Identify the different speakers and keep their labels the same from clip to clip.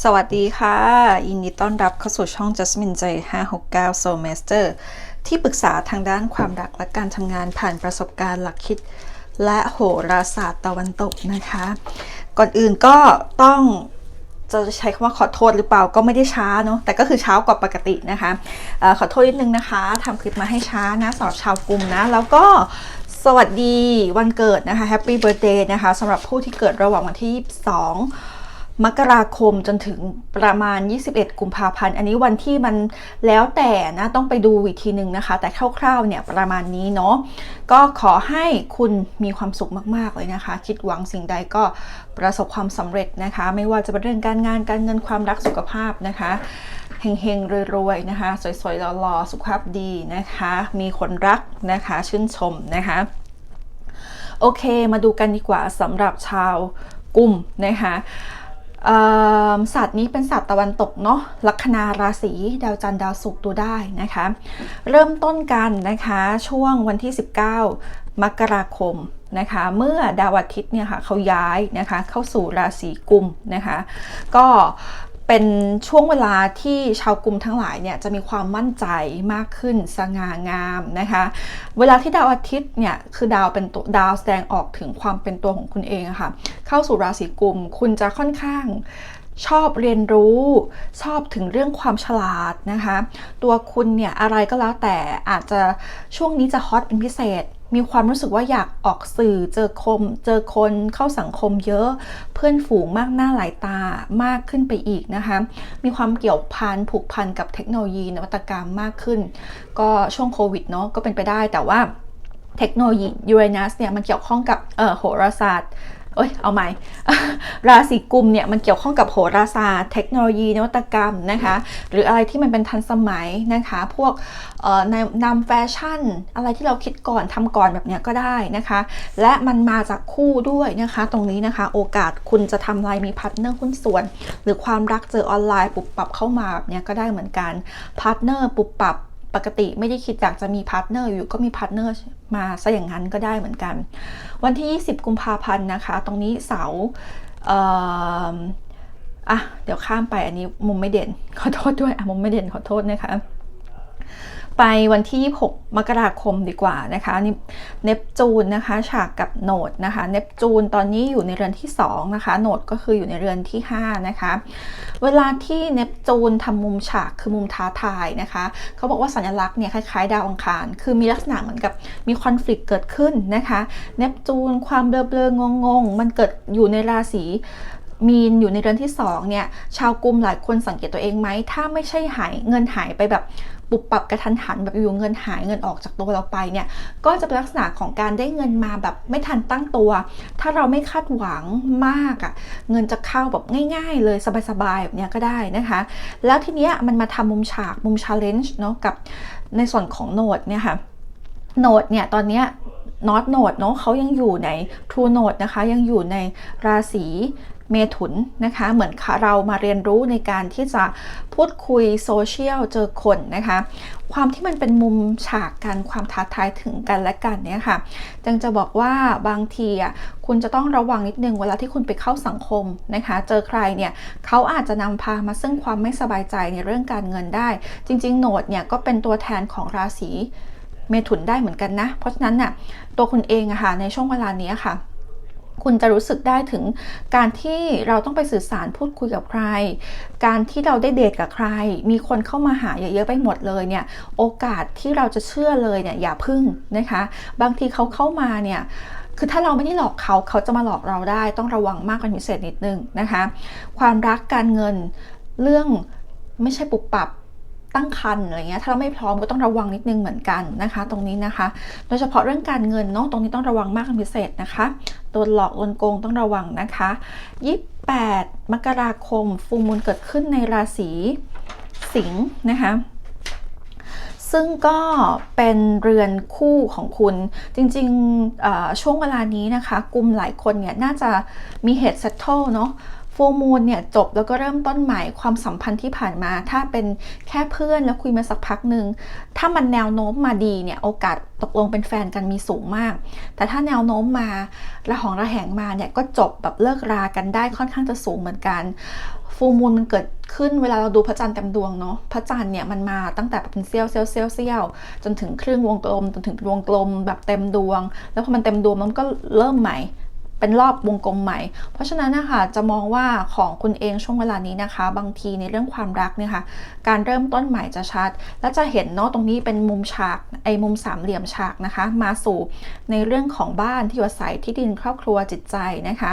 Speaker 1: สวัสดีค่ะยินดีต้อนรับเข้าสู่ช่อง Jasmine J 569 Soul Master ที่ปรึกษาทางด้านความรักและการทำงานผ่านประสบการณ์หลักคิด และโหราศาสตร์ตะวันตกนะคะ ก่อนอื่นก็ต้องจะใช้คำว่าขอโทษหรือเปล่าก็ไม่ได้ช้าเนาะแต่ก็คือเช้ากว่าปกตินะคะอขอโทษนิดนึงนะคะทำคลิปมาให้ช้านะสำหรับชาวกลุ่มนะ แล้วก็สวัสดีวันเกิดนะคะ Happy Birthday นะคะสำหรับผู้ที่เกิดระหว่างวันที่ 22 มกราคมจนถึงประมาณ 21 กุมภาพันธ์ อันนี้วันที่มันแล้วแต่นะต้องไปดูอีกทีหนึ่งนะคะ แต่คร่าวๆเนี่ยประมาณนี้เนาะก็ขอให้คุณมีความสุขมากๆเลยนะคะ คิดหวังสิ่งใดก็ประสบความสำเร็จนะคะ ไม่ว่าจะเป็นเรื่องการงานการเงินความรักสุขภาพนะคะเฮงๆรวยๆนะคะ สวยๆหล่อๆสุขภาพดีนะคะ มีคนรักนะคะ ชื่นชมนะคะโอเคมาดูกันดีกว่าสำหรับชาวกลุ่มนะคะ ศาสตร์นี้เป็นศาสตร์ตะวันตกเนาะลัคนาราศีดาวจันทร์ดาวศุกร์ดูได้นะคะ เริ่มต้นกันนะคะช่วงวันที่ 19 มกราคมนะคะ เมื่อดาวอาทิตย์เนี่ยค่ะเขาย้ายนะคะเข้าสู่ราศีกุมนะคะ ก็ เป็นช่วงเวลาที่ชาวกลุ่มทั้งหลายเนี่ยจะมีความมั่นใจมากขึ้นสง่างามนะคะ เวลาที่ดาวอาทิตย์เนี่ยคือดาวเป็นตัวดาวแสดงออกถึงความเป็นตัวของคุณเองะค่ะเข้าสู่ราศีกุมคุณจะค่อนข้างชอบเรียนรู้ชอบถึงเรื่องความฉลาดนะคะ ตัวคุณเนี่ยอะไรก็แล้วแต่อาจจะช่วงนี้จะฮอตเป็นพิเศษ มีความรู้สึกว่าอยากออกสื่อเจอคม เจอคนเข้าสังคมเยอะ เพื่อนฝูงมากหน้าหลายตามากขึ้นไปอีกนะคะ มีความเกี่ยวพันผูกพันกับเทคโนโลยีนวัตกรรมมากขึ้น ก็ช่วงโควิดเนาะก็เป็นไปได้แต่ว่าเทคโนโลยียูเรนัสเนี่ยมันเกี่ยวข้องกับเออโหราศาสตร์ เอ้ยเอาใหม่ ราศีกุมเนี่ยมันเกี่ยวข้องกับโหราศาสตร์ เทคโนโลยีนวัตกรรมนะคะ หรืออะไรที่มันเป็นทันสมัยนะคะ พวกนำแฟชั่น อะไรที่เราคิดก่อนทำก่อนแบบเนี้ยก็ได้นะคะ และมันมาจากคู่ด้วยนะคะ ตรงนี้นะคะ โอกาสคุณจะทำอะไรมีพาร์ทเนอร์หุ้นส่วน หรือความรักเจอออนไลน์ปุบปับเข้ามาแบบเนี้ยก็ได้เหมือนกันพาร์ทเนอร์ปุบปับ ปกติไม่ได้คิดอยากจะมีพาร์ทเนอร์อยู่ก็มีพาร์ทเนอร์มาซะอย่างนั้นก็ได้เหมือนกัน วันที่ 20 กุมภาพันธ์นะคะ ตรงนี้เสาเอ่ออะเดี๋ยวข้ามไปอันนี้มุมไม่เด่นขอโทษด้วยอะมุมไม่เด่นขอโทษนะคะ ไปวันที่ 26 มกราคมดีกว่านะคะนิเนปจูนนะคะฉากกับโนดนะคะเนปจูนตอนนี้อยู่ในเรือนที่2นะคะโนดก็คืออยู่ในเรือนที่5นะคะเวลาที่เนปจูนทำมุมฉากคือมุมท้าทายนะคะเขาบอกว่าสัญลักษณ์เนี่ยคล้ายๆ ดาวอังคาร คือมีลักษณะเหมือนกับมีคอน FLICT เกิดขึ้นนะคะเนปจูนความเบลอๆงงๆ มันเกิดอยู่ในราศีมีนอยู่ในเรือนที่2เนี่ยชาวกลุ่มหลายคนสังเกตตัวเองไหม ถ้าไม่ใช่หายเงินหายไปแบบ ปุบปับกระทันหันแบบอยู่เงินหายเงินออกจากตัวเราไปเนี่ยก็จะเป็นลักษณะของการได้เงินมาแบบไม่ทันตั้งตัว ถ้าเราไม่คาดหวังมากอะ่ะเงินจะเข้าแบบง่ายๆ เลยสบายๆแบบเนี้ยก็ได้นะคะ แล้วทีเนี้ยมันมาทำมุมฉากมุมชาเลนจ์เนาะกับในส่วนของโนดเนี่ยค่ะโนดเนี่ยตอนเนี้ยนอตโนดเนาะเขายังอยู่ใน True Note นะคะ ยังอยู่ในราศี เมถุนนะคะ เหมือนเรามาเรียนรู้ในการที่จะพูดคุยโซเชียลเจอคนนะคะ ความที่มันเป็นมุมฉากกันความท้าทายถึงกันและกันเนี่ยค่ะจังจะบอกว่าบางทีอะคุณจะต้องระวังนิดนึงเวลาที่คุณไปเข้าสังคมนะคะ เจอใครเนี่ยเขาอาจจะนำพามาซึ่งความไม่สบายใจในเรื่องการเงินได้ จริง ๆ โหนดเนี่ยก็เป็นตัวแทนของราศีเมถุนได้เหมือนกันนะ เพราะฉะนั้นน่ะตัวคุณเองอะค่ะในช่วงเวลานี้ค่ะ คุณจะรู้สึกได้ถึงการที่เราต้องไปสื่อสารพูดคุยกับใคร การที่เราได้เดทกับใคร มีคนเข้ามาหาเยอะๆไปหมดเลยเนี่ยโอกาสที่เราจะเชื่อเลยเนี่ยอย่าพึ่งนะคะ บางทีเขาเข้ามาเนี่ยคือถ้าเราไม่ได้หลอกเขาเขาจะมาหลอกเราได้ ต้องระวังมากเป็นพิเศษนิดนึงนะคะ ความรักการเงินเรื่องไม่ใช่ปุบปับ ตั้งคันอะไรเงี้ยถ้าเราไม่พร้อมก็ต้องระวังนิดนึงเหมือนกันนะคะ ตรงนี้นะคะ โดยเฉพาะเรื่องการเงินเนาะตรงนี้ต้องระวังมากเป็นพิเศษนะคะโดนหลอกโดนโกงต้องระวังนะคะ28มกราคมฟูมูลเกิดขึ้นในราศีสิงห์นะคะซึ่งก็เป็นเรือนคู่ของคุณจริงๆช่วงเวลานี้นะคะ กลุ่มหลายคนเนี่ยน่าจะมีเหตุ settle เนาะ ฟูมูลเนี่ยจบแล้วก็เริ่มต้นใหม่ความสัมพันธ์ที่ผ่านมา ถ้าเป็นแค่เพื่อนแล้วคุยมาสักพักหนึ่งถ้ามันแนวโน้มมาดีเนี่ยโอกาสตกลงเป็นแฟนกันมีสูงมาก แต่ถ้าแนวโน้มมาระหองระแหงมาเนี่ยก็จบแบบเลิกรากันได้ค่อนข้างจะสูงเหมือนกันฟูมูลมันเกิดขึ้นเวลาเราดูพระจันทร์เต็มดวงเนาะพระจันทร์เนี่ยมันมาตั้งแต่เป็นเซี่ยวเซี่ยวเซี่ยวเซี่ยวจนถึงครึ่งวงกลมจนถึงวงกลมแบบเต็มดวง แล้วพอมันเต็มดวงมันก็เริ่มใหม่ เป็นรอบวงกลมใหม่ เพราะฉะนั้นนะคะจะมองว่าของคุณเองช่วงเวลานี้นะคะ บางทีในเรื่องความรักเนี่ยค่ะการเริ่มต้นใหม่จะชัด และจะเห็นเนาะตรงนี้เป็นมุมฉากไอ้มุมสามเหลี่ยมฉากนะคะ มาสู่ในเรื่องของบ้านที่อยู่อาศัยที่ดินครอบครัวจิตใจนะคะ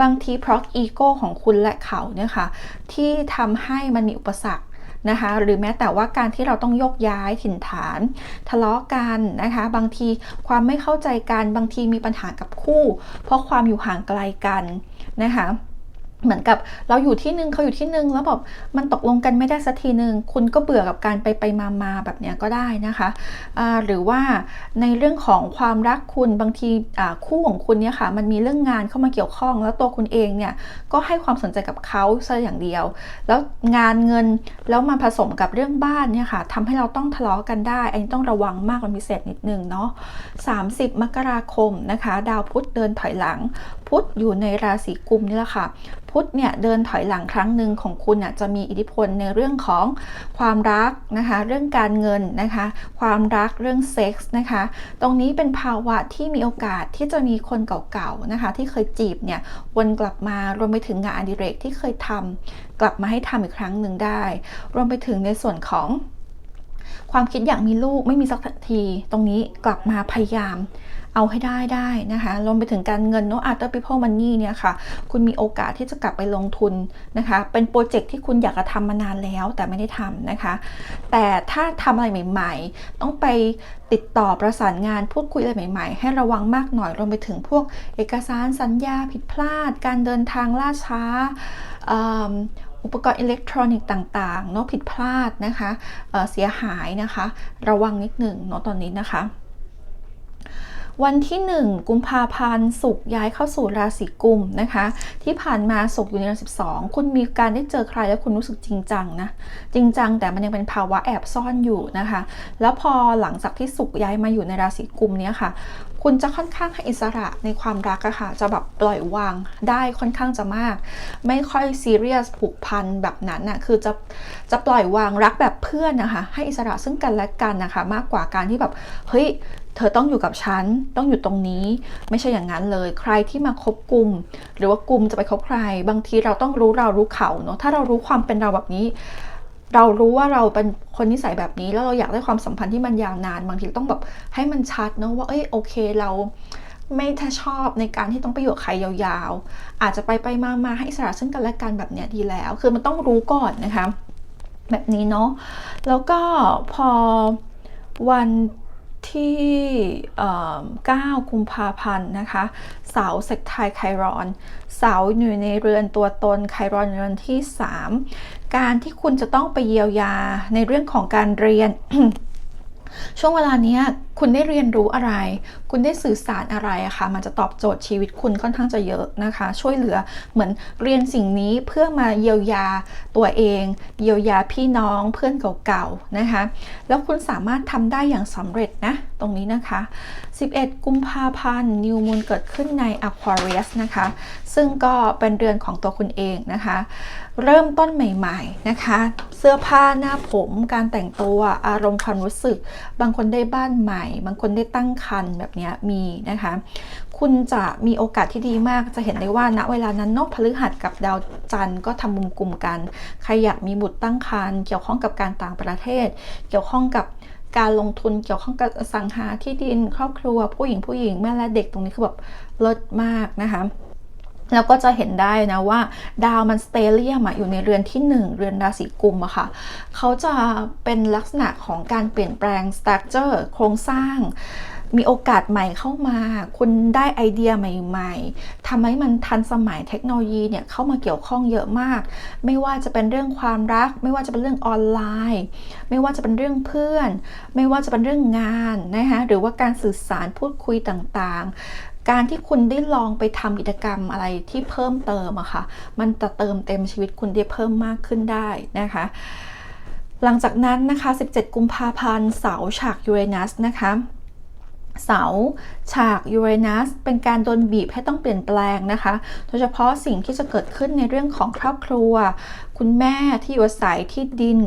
Speaker 1: บางทีเพราะอีโก้ของคุณและเขาเนี่ยค่ะที่ทำให้มันมีอุปสรรค นะคะ หรือแม้แต่ว่าการที่เราต้องยกย้ายถิ่นฐาน ทะเลาะกันนะคะ บางทีความไม่เข้าใจกัน บางทีมีปัญหากับคู่ เพราะความอยู่ห่างไกลกันนะคะ เหมือนกับเราอยู่ที่หนึ่งเขาอยู่ที่หนึ่งแล้วแบบมันตกลงกันไม่ได้สักทีหนึ่งคุณก็เบื่อกับการไปไปมามาแบบเนี้ยก็ได้นะคะอ่าหรือว่าในเรื่องของความรักคุณบางทีคู่ของคุณเนี่ยค่ะมันมีเรื่องงานเข้ามาเกี่ยวข้อง แล้วตัวคุณเองเนี่ยก็ให้ความสนใจกับเขาซะอย่างเดียว แล้วงานเงินแล้วมาผสมกับเรื่องบ้านเนี่ยค่ะทำให้เราต้องทะเลาะกันได้ อันนี้ต้องระวังมากเป็นพิเศษนิดนึงเนาะ30 มกราคมนะคะ ดาวพุธเดินถอยหลัง พุธอยู่ในราศีกุมนี่แหละค่ะ พุธเนี่ยเดินถอยหลังครั้งหนึ่งของคุณน่ะจะมีอิทธิพลในเรื่องของความรักนะคะ เรื่องการเงินนะคะ ความรักเรื่องเซ็กส์นะคะ ตรงนี้เป็นภาวะที่มีโอกาสที่จะมีคนเก่าๆนะคะ ที่เคยจีบเนี่ยวนกลับมารวมไปถึงงานอดิเรกที่เคยทำกลับมาให้ทำอีกครั้งหนึ่งได้ รวมไปถึงในส่วนของความคิดอยากมีลูกไม่มีสักที ตรงนี้กลับมาพยายาม เอาให้ได้ได้นะคะรวมไปถึงการเงินเนาะ After People Money เนี่ยค่ะ คุณมีโอกาสที่จะกลับไปลงทุนนะคะ เป็นโปรเจกต์ที่คุณอยากจะทำมานานแล้วแต่ไม่ได้ทำนะคะ แต่ถ้าทำอะไรใหม่ ๆ ต้องไปติดต่อประสานงานพูดคุยอะไรใหม่ ๆ ให้ระวังมากหน่อยรวมไปถึงพวกเอกสารสัญญาผิดพลาด การเดินทางล่าช้าอุปกรณ์อิเล็กทรอนิกส์ต่างๆเนาะผิดพลาดนะคะเเสียหายนะคะ ระวังนิดหนึ่งเนาะตอนนี้นะคะ วันที่ 1 กุมภาพันธ์ศุกย้ายเข้าสู่ราศีกุมนะคะ ที่ผ่านมาศุกอยู่ในราศีสองคุณมีการได้เจอใครแล้วคุณรู้สึกจริงจังนะจริงจังแต่มันยังเป็นภาวะแอบซ่อนอยู่นะคะ แล้วพอหลังจากที่ศุกย้ายมาอยู่ในราศีกุมเนี้ยค่ะ คุณจะค่อนข้างให้อิสระในความรักอะค่ะ จะแบบปล่อยวางได้ค่อนข้างจะมาก ไม่ค่อยซีเรียสผูกพันแบบนั้นน่ะ คือจะจะปล่อยวางรักแบบเพื่อนนะคะ ให้อิสระซึ่งกันและกันนะคะ มากกว่าการที่แบบ เฮ้ย เธอต้องอยู่กับฉัน ต้องอยู่ตรงนี้ ไม่ใช่อย่างนั้นเลย ใครที่มาคบกลุ่ม หรือว่ากลุ่มจะไปคบใคร บางทีเราต้องรู้เรารู้เขาเนาะ ถ้าเรารู้ความเป็นเราแบบนี้ เรารู้ว่าเราเป็นคนนิสัยแบบนี้ แล้วเราอยากได้ความสัมพันธ์ที่มันยาวนาน บางทีต้องแบบให้มันชัดเนาะว่าเอ้ยโอเคเราไม่ถ้าชอบในการที่ต้องไปอยู่กับใครยาวๆ อาจจะไปไปมามาให้อิสระซึ่งกันและกันแบบเนี้ยดีแล้ว คือมันต้องรู้ก่อนนะคะ แบบนี้เนาะแล้วก็พอวัน ที่เอ่อ9กุมภาพันธ์นะคะ เสาเซกไทยไครอน เสาอยู่ในเรือนตัวตนไครอนเรือนที่ 3 การที่คุณจะต้องไปเยียวยาในเรื่องของการเรียน ช่วงเวลานี้คุณได้เรียนรู้อะไร คุณได้สื่อสารอะไรอะคะมันจะตอบโจทย์ชีวิตคุณค่อนข้างจะเยอะนะคะ ช่วยเหลือเหมือนเรียนสิ่งนี้เพื่อมาเยียวยาตัวเอง เยียวยาพี่น้องเพื่อนเก่าๆนะคะ แล้วคุณสามารถทำได้อย่างสำเร็จนะ ตรงนี้นะคะ 11 กุมภาพันธ์นิวมูลเกิดขึ้นใน Aquarius นะคะ ซึ่งก็เป็นเดือนของตัวคุณเองนะคะ เริ่มต้นใหม่ๆนะคะ เสื้อผ้าหน้าผมการแต่งตัวอารมณ์ความรู้สึก บางคนได้บ้านใหม่ บางคนได้ตั้งครรภ์แบบนี้มีนะคะ คุณจะมีโอกาสที่ดีมากจะเห็นได้ว่าณเวลานั้นนกพฤหัสกับดาวจันทร์ก็ทำมุมกลุ่มกัน ใครอยากมีบุตรตั้งครรภ์เกี่ยวข้องกับการต่างประเทศ เกี่ยวข้องกับการลงทุนเกี่ยวข้องกับสังหาที่ดินครอบครัว ผู้หญิงผู้หญิงแม่และเด็กตรงนี้คือแบบเลิศมากนะคะแล้วก็จะเห็นได้นะว่า ดาวมันสเตเลียมอยู่ในเรือนที่ 1 เรือนราศีกุมอะค่ะเขาจะเป็นลักษณะของการเปลี่ยนแปลงสตรัคเจอร์โครงสร้าง มีโอกาสใหม่เข้ามา คุณได้ไอเดียใหม่ ๆทำให้มันทันสมัยเทคโนโลยีเนี่ยเข้ามาเกี่ยวข้องเยอะมาก ไม่ว่าจะเป็นเรื่องความรัก ไม่ว่าจะเป็นเรื่องออนไลน์ ไม่ว่าจะเป็นเรื่องเพื่อน ไม่ว่าจะเป็นเรื่องงานนะคะหรือว่าการสื่อสารพูดคุยต่างๆ การที่คุณได้ลองไปทำกิจกรรมอะไรที่เพิ่มเติมอะค่ะมันจะเติมเต็มชีวิตคุณได้เพิ่มมากขึ้นได้นะคะหลังจากนั้นนะคะ 17 กุมภาพันธ์ เสาร์ฉากยูเรนัสนะคะ เสา ฉากยูเรนัสเป็นการโดนบีบให้ต้องเปลี่ยนแปลงนะคะ โดยเฉพาะสิ่งที่จะเกิดขึ้นในเรื่องของครอบครัว คุณแม่ที่อยู่อาศัยที่ดิน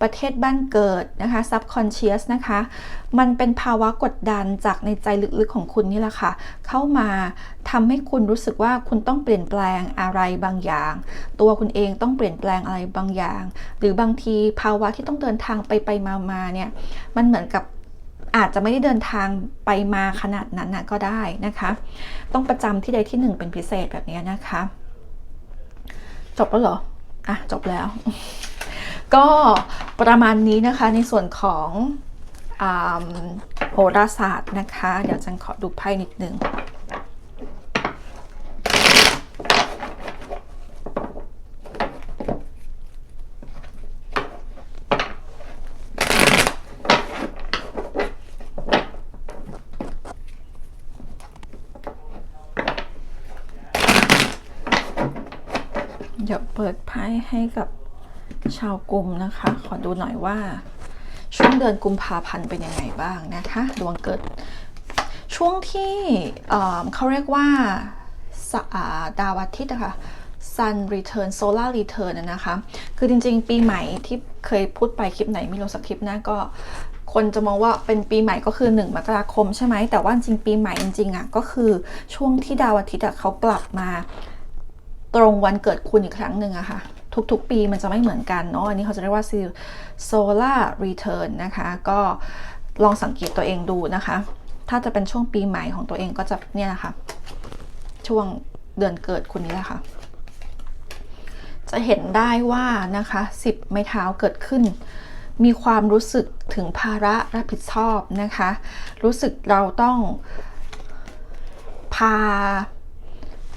Speaker 1: ประเทศบ้านเกิดนะคะ subconscious นะคะ มันเป็นภาวะกดดันจากในใจลึกๆของคุณนี่แหละค่ะ เข้ามาทำให้คุณรู้สึกว่าคุณต้องเปลี่ยนแปลงอะไรบางอย่าง ตัวคุณเองต้องเปลี่ยนแปลงอะไรบางอย่าง หรือบางทีภาวะที่ต้องเดินทางไปไปมามาเนี่ย มันเหมือนกับ อาจจะไม่ได้เดินทางไปมาขนาดนั้นนะก็ได้นะคะ ต้องประจำที่ใดที่หนึ่งเป็นพิเศษแบบนี้นะคะ จบแล้วเหรอ อะ จบแล้ว ก็ประมาณนี้นะคะในส่วนของอโหราศาสตร์นะคะ เดี๋ยวจันขอดูไพ่นิดนึง ปิดไพ่ให้กับชาวกลุ่มนะคะ ขอดูหน่อยว่า ช่วงเดือนกุมภาพันธ์เป็นยังไงบ้างนะคะ ดวงเกิด ช่วงที่เเขาเรียกว่าาดาวอาทิตย์อะคะ Sun Return Solar Return นะคะ คือจริงๆ ปีใหม่ที่เคยพูดไปคลิปไหนม่รู้สักคลิปนะก็คนจะมองว่าเป็นปีใหม่ก็คือ 1 มกราคมใช่ไหม แต่ว่าจริงๆปีใหม่จริงๆอะก็คือช่วงที่ดาวอาทิตย์เขากลับมา ตรงวันเกิดคุณอีกครั้งหนึ่งอะค่ะ ทุกๆปีมันจะไม่เหมือนกันเนาะอันนี้เขาจะเรียกว่า solar return นะคะ ก็ลองสังเกตตัวเองดูนะคะ ถ้าจะเป็นช่วงปีใหม่ของตัวเองก็จะเนี่ยนะคะ ช่วงเดือนเกิดคุณนี้แหละค่ะ จะเห็นได้ว่านะคะ10ไม้เท้าเกิดขึ้น มีความรู้สึกถึงภาระรับผิดชอบนะคะ รู้สึกเราต้องพา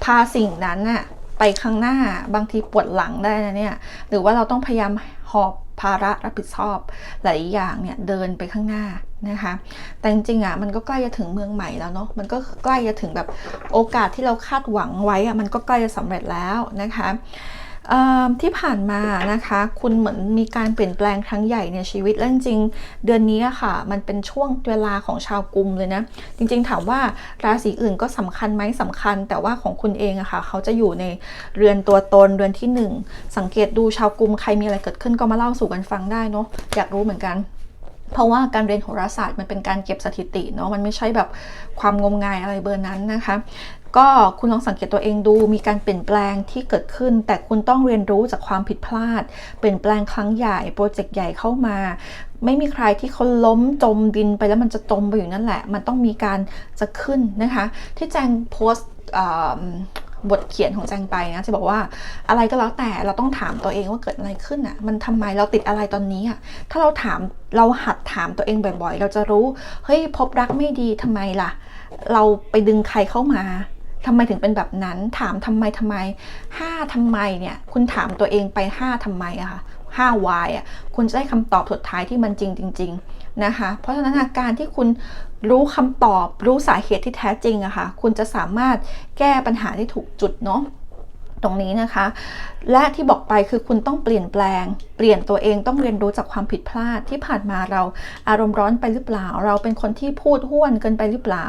Speaker 1: พาสิ่งนั้นน่ะ ไปข้างหน้าบางทีปวดหลังได้นะเนี่ยหรือว่าเราต้องพยายามหอบภาระรับผิดชอบหลายอย่างเนี่ยเดินไปข้างหน้านะคะ แต่จริงๆอะมันก็ใกล้จะถึงเมืองใหม่แล้วเนาะมันก็ใกล้จะถึงแบบโอกาสที่เราคาดหวังไว้อะมันก็ใกล้จะสำเร็จแล้วนะคะ ที่ผ่านมานะคะ คุณเหมือนมีการเปลี่ยนแปลงครั้งใหญ่ในชีวิตและจริงเดือนนี้ค่ะ มันเป็นช่วงเวลาของชาวกุมเลยนะ จริงๆ ถามว่าราศีอื่นก็สำคัญไหมสำคัญ แต่ว่าของคุณเองอะค่ะ เขาจะอยู่ในเรือนตัวตนเรือนที่หนึ่งสังเกตดูชาวกุมใครมีอะไรเกิดขึ้นก็มาเล่าสู่กันฟังได้เนาะอยากรู้เหมือนกันเพราะว่าการเรียนโหราศาสตร์มันเป็นการเก็บสถิติเนาะมันไม่ใช่แบบความงมงายอะไรเบอร์นั้นนะคะ ก็คุณลองสังเกตตัวเองดูมีการเปลี่ยนแปลงที่เกิดขึ้น แต่คุณต้องเรียนรู้จากความผิดพลาด เปลี่ยนแปลงครั้งใหญ่โปรเจกต์ใหญ่เข้ามา ไม่มีใครที่เขาล้มจมดินไปแล้วมันจะจมไปอยู่นั่นแหละ มันต้องมีการจะขึ้นนะคะ ที่แจงโพสต์บทเขียนของแจงไปนะจะบอกว่าอะไรก็แล้วแต่เราต้องถามตัวเองว่าเกิดอะไรขึ้นอะมันทำไมเราติดอะไรตอนนี้อะถ้าเราถามเราหัดถามตัวเองบ่อยๆ เราจะรู้เฮ้ยพบรักไม่ดีทำไมล่ะ เราไปดึงใครเข้ามา ทำไมถึงเป็นแบบนั้น ถามทำไมทำไมห้าทำไมเนี่ยคุณถามตัวเองไปห้าทำไมอะค่ะห้า why อะคุณจะได้คำตอบสุดท้ายที่มันจริงจริงๆนะคะ เพราะฉะนั้นอาการที่คุณรู้คำตอบรู้สาเหตุที่แท้จริงอะค่ะ คุณจะสามารถแก้ปัญหาได้ถูกจุดเนาะ ตรงนี้นะคะ และที่บอกไปคือคุณต้องเปลี่ยนแปลง เปลี่ยนตัวเองต้องเรียนรู้จากความผิดพลาดที่ผ่านมาเราอารมณ์ร้อนไปหรือเปล่า เราเป็นคนที่พูดห้วนเกินไปหรือเปล่า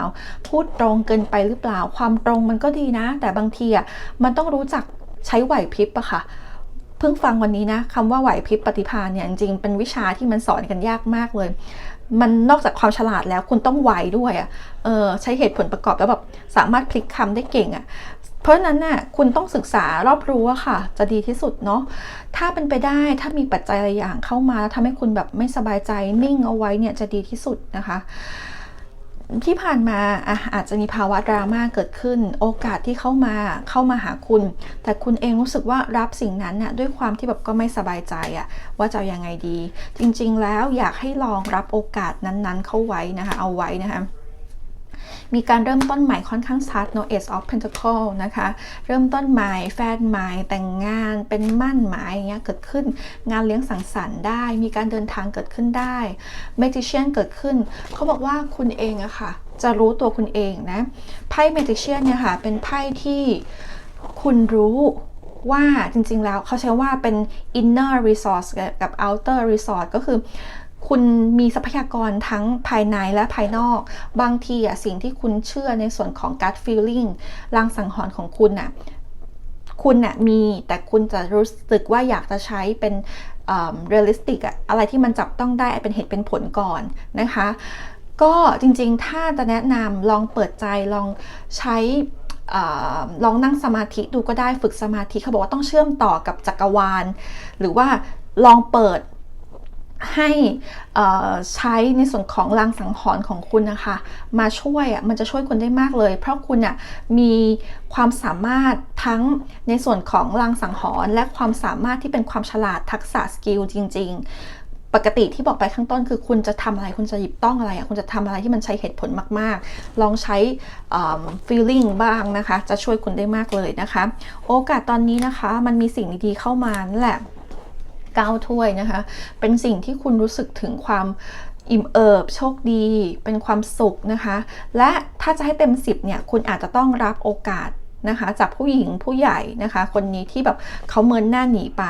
Speaker 1: พูดตรงเกินไปหรือเปล่า ความตรงมันก็ดีนะ แต่บางทีอะมันต้องรู้จักใช้ไหวพริบอะค่ะเพิ่งฟังวันนี้นะคำว่าไหวพริบปฏิภาณเนี่ยจริงๆเป็นวิชาที่มันสอนกันยากมากเลย มันนอกจากความฉลาดแล้วคุณต้องไหวด้วยอะ่ะเออใช้เหตุผลประกอบแล้วแบบสามารถพลิกคำได้เก่งอะ่ะ เพราะนั้นน่ะคุณต้องศึกษารอบรู้อะค่ะ จะดีที่สุดเนาะถ้าเป็นไปได้ถ้ามีปัจจัยอะไรอย่างเข้ามาแล้วทำให้คุณแบบไม่สบายใจนิ่งเอาไว้เนี่ยจะดีที่สุดนะคะที่ผ่านมาออาจจะมีภาวะดราม่าเกิดขึ้น โอกาสที่เข้ามาเข้ามาหาคุณ แต่คุณเองรู้สึกว่ารับสิ่งนั้นน่ะด้วยความที่แบบก็ไม่สบายใจอะว่าจะายังไงดี จริงๆแล้วอยากให้ลองรับโอกาสนั้นๆ เข้าไว้นะคะ เอาไว้นะคะ มีการเริ่มต้นใหม่ค่อนข้างชัด no ace of pentacle นะคะ เริ่มต้นใหม่แฟนใหม่แต่งงานเป็นมั่นหมายอย่างเงี้ยเกิดขึ้นงานเลี้ยงสังสรรค์ได้ มีการเดินทางเกิดขึ้นได้ magician เกิดขึ้น เขาบอกว่าคุณเองอะค่ะ จะรู้ตัวคุณเองนะไพ่ magician เนี่ยค่ะ เป็นไพ่ที่คุณรู้ว่าจริงๆแล้วเขาใช้ว่าเป็น inner resource กับ outer resource ก็คือ คุณมีทรัพยากรทั้งภายในและภายนอก บางทีอะสิ่งที่คุณเชื่อในส่วนของ gut feeling ลางสังหรณ์ของคุณน่ะคุณน่ะมีแต่คุณจะรู้สึกว่าอยากจะใช้เป็นเรียลลิสติกอะอะไรที่มันจับต้องได้เป็นเหตุเป็นผลก่อนนะคะ ก็จริงๆ ถ้าจะแนะนำลองเปิดใจลองใช้อาลองนั่งสมาธิดูก็ได้ฝึกสมาธิเขาบอกว่าต้องเชื่อมต่อกับจักรวาล หรือว่าลองเปิด ให้ใช้ในส่วนของรางสังหรณ์ของคุณนะคะ มาช่วยอะมันจะช่วยคุณได้มากเลย เพราะคุณอะมีความสามารถทั้งในส่วนของรางสังหรณ์และความสามารถที่เป็นความฉลาดทักษะสกิลจริง ๆ ปกติที่บอกไปข้างต้นคือคุณจะทำอะไรคุณจะหยิบต้องอะไรอะคุณจะทำอะไรที่มันใช้เหตุผลมากๆ ลองใช้ feeling บ้างนะคะ จะช่วยคุณได้มากเลยนะคะ โอกาสตอนนี้นะคะ มันมีสิ่งดีๆเข้ามานั่นแหละ เก้าถ้วยนะคะ เป็นสิ่งที่คุณรู้สึกถึงความอิ่มเอิบโชคดี เป็นความสุขนะคะ และถ้าจะให้เต็ม 10เนี่ยคุณอาจจะต้องรับโอกาสนะคะจากผู้หญิงผู้ใหญ่นะคะ คนนี้ที่แบบเขาเมินหน้าหนีไป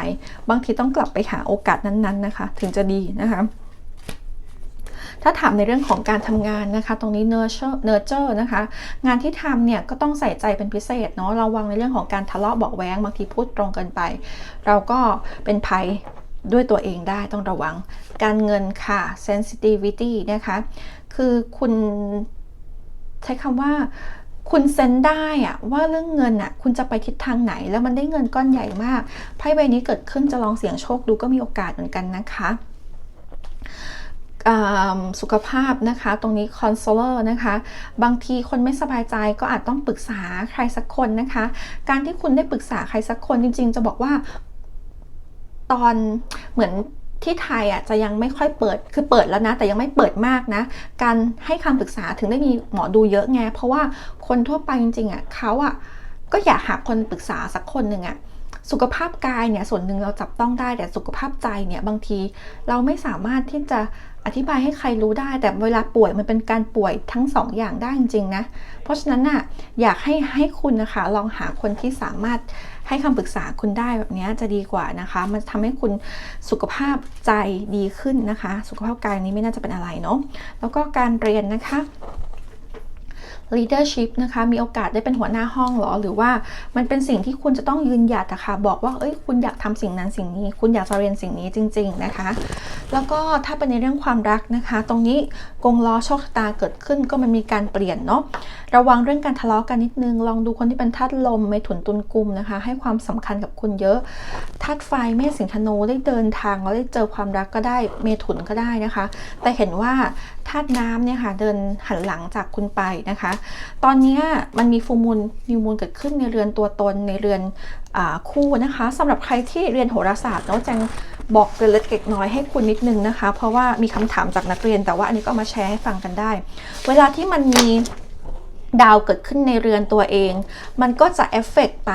Speaker 1: บางทีต้องกลับไปหาโอกาสนั้นๆนะคะ ถึงจะดีนะคะถ้าถามในเรื่องของการทำงานนะคะ ตรงนี้ nurture nurture นะคะ งานที่ทำเนี่ยก็ต้องใส่ใจเป็นพิเศษเนาะระวังในเรื่องของการทะเลาะเบาะแว้งบางทีพูดตรงเกินไป เราก็เป็นภัย ด้วยตัวเองได้ต้องระวัง การเงินค่ะ sensitivity นะคะ คือคุณใช้คำว่าคุณเซนได้อะว่าเรื่องเงินอะคุณจะไปทิศทางไหน แล้วมันได้เงินก้อนใหญ่มากไพ่ใบนี้เกิดขึ้นจะลองเสี่ยงโชคดูก็มีโอกาสเหมือนกันนะคะสุขภาพนะคะตรงนี้คอนโซเลอร์นะคะ บางทีคนไม่สบายใจก็อาจต้องปรึกษาใครสักคนนะคะ การที่คุณได้ปรึกษาใครสักคนจริง ๆ จะบอกว่า ตอนเหมือนที่ไทยอะจะยังไม่ค่อยเปิด คือเปิดแล้วนะ แต่ยังไม่เปิดมากนะ การให้คำปรึกษาถึงได้มีหมอดูเยอะไง เพราะว่าคนทั่วไปจริงๆอะเขาอะก็อยากหาคนปรึกษาสักคนหนึ่งอะสุขภาพกายเนี่ยส่วนหนึ่งเราจับต้องได้แต่สุขภาพใจเนี่ยบางทีเราไม่สามารถที่จะอธิบายให้ใครรู้ได้ แต่เวลาป่วยมันเป็นการป่วยทั้งสองอย่างได้จริงๆนะเพราะฉะนั้นน่ะอยากให้ให้คุณนะคะลองหาคนที่สามารถ ให้คำปรึกษาคุณได้แบบนี้จะดีกว่านะคะ มันทำให้คุณสุขภาพใจดีขึ้นนะคะ สุขภาพกายนี้ไม่น่าจะเป็นอะไรเนาะแล้วก็การเรียนนะคะ leadership นะคะ มีโอกาสได้เป็นหัวหน้าห้องหรอ หรือว่ามันเป็นสิ่งที่คุณจะต้องยืนหยัดอะคะ่ะ บอกว่า เอ้ย คุณอยากทำสิ่งนั้นสิ่งนี้ คุณอยากจะเรียนสิ่งนี้จริง ๆ นะคะ แล้วก็ถ้าเป็นในเรื่องความรักนะคะ ตรงนี้กงล้อโชคชะตาเกิดขึ้นก็มันมีการเปลี่ยนเนาะ ระวังเรื่องการทะเลาะกันนิดนึง ลองดูคนที่เป็นธาตุลมเมถุนตุลกุมนะคะ ให้ความสำคัญกับคุณเยอะ ธาตุไฟเมษสิงธนูได้เดินทางแล้วได้เจอความรักก็ได้ เมถุนก็ได้นะคะ แต่เห็นว่า ธาตุน้ำเนี่ยค่ะเดินหันหลังจากคุณไปนะคะ ตอนนี้มันมีฟูมูลนิวมูลเกิดขึ้นในเรือนตัวตนในเรือนอคู่นะคะสำหรับใครที่เรียนโหราศาสตร์เนาะแจงบอกเล็กเล็กน้อยให้คุณนิดนึงนะคะ เพราะว่ามีคำถามจากนักเรียนแต่ว่าอันนี้ก็มาแชร์ให้ฟังกันได้ เวลาที่มันมีดาวเกิดขึ้นในเรือนตัวเอง มันก็จะเอฟเฟกไป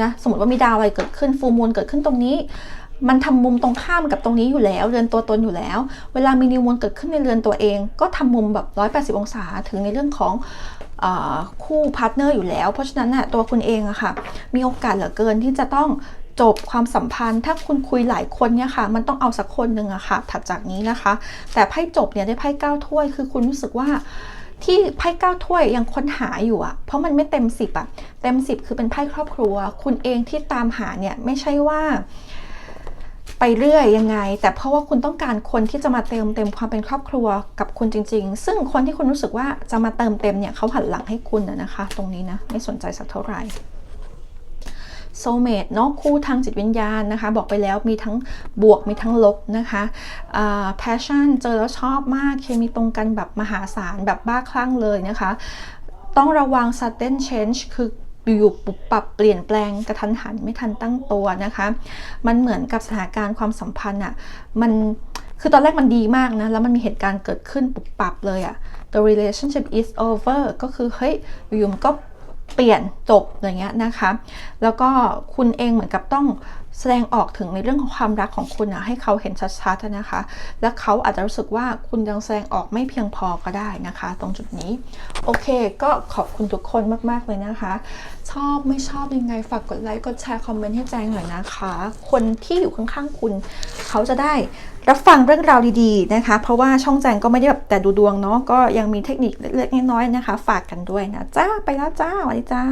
Speaker 1: นะสมมติว่ามีดาวอะไรเกิดขึ้นฟูมูลเกิดขึ้นตรงนี้ มันทำมุมตรงข้ามกับตรงนี้อยู่แล้วเรือนตัวตนอยู่แล้ว เวลามีนิวมูลเกิดขึ้นในเรือนตัวเอง ก็ทำมุมแบบ 180 องศาถึงในเรื่องของอคู่พาร์ทเนอร์อยู่แล้ว เพราะฉะนั้นน่ะตัวคุณเองอะค่ะ มีโอกาสเหลือเกินที่จะต้องจบความสัมพันธ์ ถ้าคุณคุยหลายคนเนี่ยค่ะ มันต้องเอาสักคนหนึ่งอะค่ะ ถัดจากนี้นะคะ แต่ไพ่จบเนี่ยได้ไพ่เก้าถ้วย คือคุณรู้สึกว่าที่ไพ่เก้าถ้วยยังค้นหาอยู่อะเพราะมันไม่เต็มสิบอะเต็มสิบคือเป็นไพ่ครอบครัว คุณเองที่ตามหาเนี่ยไม่ใช่ว่า ไปเรื่อยยังไง แต่เพราะว่าคุณต้องการคนที่จะมาเติมเต็มความเป็นครอบครัวกับคุณจริง ๆ ซึ่งคนที่คุณรู้สึกว่าจะมาเติมเต็มเนี่ยเขาหันหลังให้คุณนะคะ ตรงนี้นะไม่สนใจสักเท่าไหร่โซเมดเนาะคู่ทางจิตวิญญาณนะคะ บอกไปแล้วมีทั้งบวกมีทั้งลบนะคะแพชชั่นเจอแล้วชอบมากเคมีตรงกันแบบมหาศาลแบบบ้าคลั่งเลยนะคะ ต้องระวัง sudden change คือ อยู่ปุบปรับเปลี่ยนแปลงกระทันหันไม่ทันตั้งตัวนะคะ มันเหมือนกับสถานการณ์ความสัมพันธ์อะ่ะมันคือตอนแรกมันดีมากนะ แล้วมันมีเหตุการณ์เกิดขึ้นปุบปรับเลยอะ่ะ the relationship is over ก็คือเฮ้ยอยู่มันก็เปลี่ยนจบอย่างเงี้ยนะคะ แล้วก็คุณเองเหมือนกับต้อง แสดงออกถึงในเรื่องของความรักของคุณนะให้เขาเห็นชัดๆนะคะ และเขาอาจจะรู้สึกว่าคุณยังแสดงออกไม่เพียงพอก็ได้นะคะ ตรงจุดนี้โอเค ก็ขอบคุณทุกคนมากๆเลยนะคะ ชอบไม่ชอบยังไงฝากกดไลค์กดแชร์คอมเมนต์ให้แจงหน่อยนะคะ คนที่อยู่ข้างๆคุณ เขาจะได้รับฟังเรื่องราวดีๆนะคะ เพราะว่าช่องแจงก็ไม่ได้แบบแต่ดูดวงเนาะก็ยังมีเทคนิคเล็กๆน้อยๆนะคะ ฝากกันด้วยนะจ้าไปแล้วจ้าสวัสดีจ้า